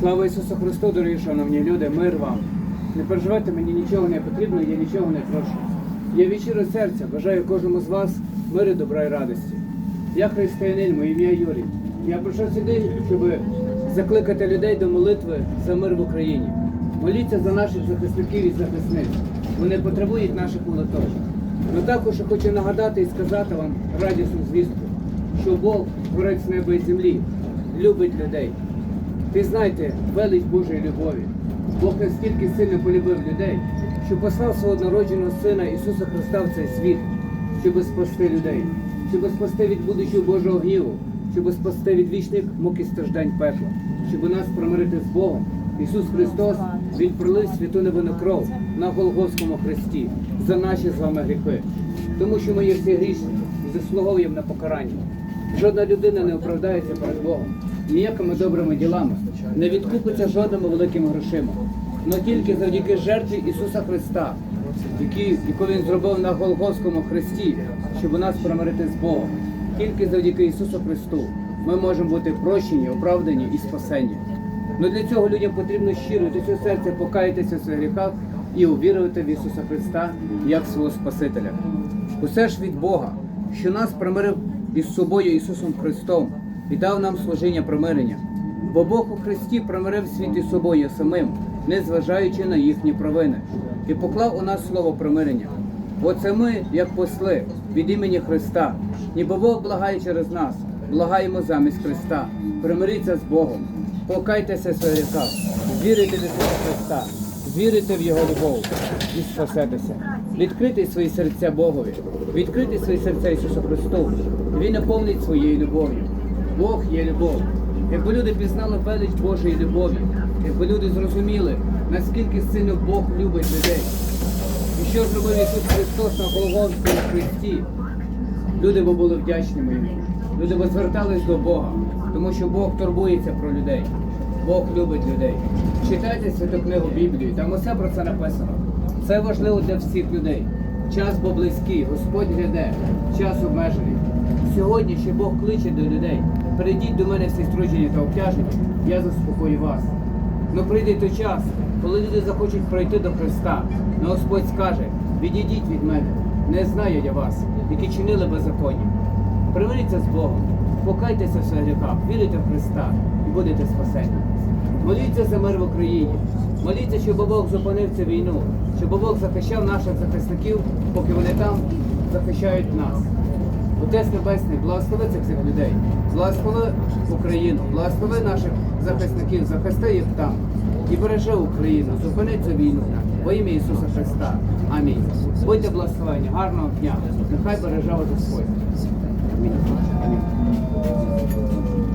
Слава Ісусу Христу, дорогі шановні люди, мир вам. Не переживайте, мені нічого не потрібно, я нічого не прошу. Я від щиро серця бажаю кожному з вас миру, добра і радості. Я християнин, моє ім'я Юрій. Я прийшов сюди, щоб закликати людей до молитви за мир в Україні. Моліться за наших захисників і захисниць. Вони потребують наших молитов. Ну також хочу нагадати і сказати вам радісну звістку, що Бог, творець неба і землі, любить людей. Пізнайте велич Божої любові. Бог настільки сильно полюбив людей, що послав свого однородженого Сина Ісуса Христа в цей світ, щоб спасти людей, щоб спасти від будущого Божого гніву, щоб спасти від вічних мук і страждань пекла, щоб нас примирити з Богом. Ісус Христос Він пролив святу невинну кров на Голгофському хресті за наші з вами гріхи, тому що ми є всі грішні і заслуговуємо на покарання. Жодна людина не оправдається перед Богом ніякими добрими ділами, не відкупиться жодними великими грошима, але тільки завдяки жертві Ісуса Христа, яку Він зробив на Голгофському хресті, щоб нас примирити з Богом. Тільки завдяки Ісусу Христу ми можемо бути прощені, оправдані і спасені. Но для цього людям потрібно щиро до цього серця покаятися в своїх гріхах і увірувати в Ісуса Христа як свого Спасителя. Усе ж від Бога, що нас примирив із собою Ісусом Христом і дав нам служіння примирення. Бо Бог у Христі примирив світ із собою самим, не зважаючи на їхні провини, і поклав у нас слово примирення. Бо це ми, як посли, від імені Христа, ніби Бог благає через нас, благаємо замість Христа, примиріться з Богом, покайтеся своїх гріхах, вірите в Ісуса Христа, вірите в Його любов і спасетеся. Відкрити свої серця Богові, відкрити свої серця Ісусу Христу. Він наповнить своєю любов'ю. Бог є любов. Якби люди пізнали велич Божої любові, якби люди зрозуміли, наскільки сильно Бог любить людей. І що зробив Ісус Христос на Голгофському Христі, люди б були вдячними йому. Люди звертались до Бога, тому що Бог турбується про людей. Бог любить людей. Читайте святу книгу Біблію, там усе про це написано. Це важливо для всіх людей. Час бо близький, Господь гляде, час обмежений. Сьогодні ще Бог кличе до людей. Прийдіть до мене всі струджені та обтяжені, я заспокою вас. Ну прийде той час, коли люди захочуть пройти до Христа. Но Господь скаже, відійдіть від мене, не знаю я вас, які чинили беззаконня. Примиріться з Богом, покайтеся в своїх гріхах, вірите в Христа і будете спасені. Моліться за мир в Україні. Моліться, щоб Бог зупинив цю війну, щоб Бог захищав наших захисників, поки вони там захищають нас. Отець Небесний, благослови цих всіх людей, благослови Україну, благослови наших захисників, захисти їх там і бережи Україну, зупини цю війну во ім'я Ісуса Христа. Амінь. Будьте благословені, гарного дня. Нехай береже вас Господь. Амінь. Амінь.